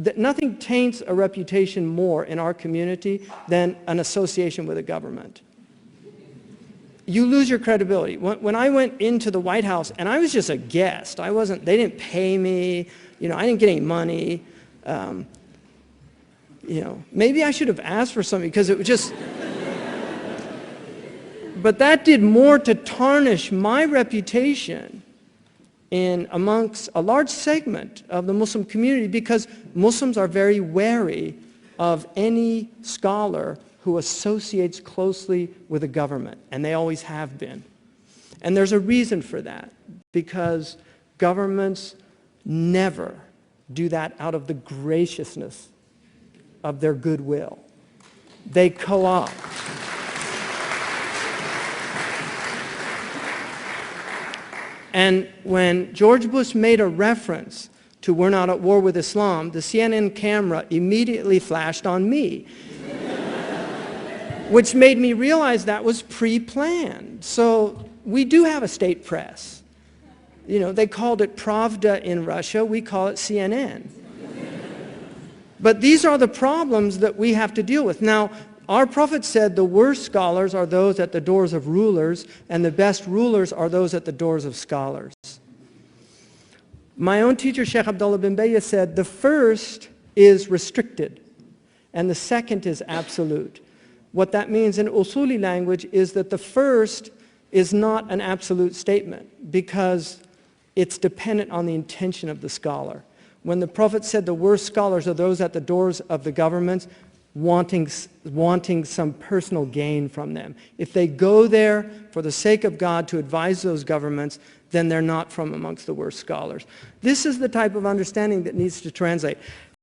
that nothing taints a reputation more in our community than an association with a government. You lose your credibility. When, when I went into the White House, and I was just a guest, I wasn't, they didn't pay me, you know, I didn't get any money. Um, you know, maybe I should have asked for something because it was just, but that did more to tarnish my reputation in amongst a large segment of the Muslim community because Muslims are very wary of any scholar who associates closely with a government, and they always have been. And there's a reason for that, because governments never do that out of the graciousness of their goodwill. They co-opt. And when George Bush made a reference to we're not at war with Islam, the CNN camera immediately flashed on me, which made me realize that was pre-planned. So we do have a state press. You know, they called it Pravda in Russia, we call it CNN. But these are the problems that we have to deal with. Now, our prophet said the worst scholars are those at the doors of rulers, and the best rulers are those at the doors of scholars. My own teacher, Sheikh Abdullah bin Bayyah, said the first is restricted, and the second is absolute. What that means in Usuli language is that the first is not an absolute statement because it's dependent on the intention of the scholar. When the Prophet said the worst scholars are those at the doors of the governments, wanting, wanting some personal gain from them. If they go there for the sake of God to advise those governments, then they're not from amongst the worst scholars. This is the type of understanding that needs to translate.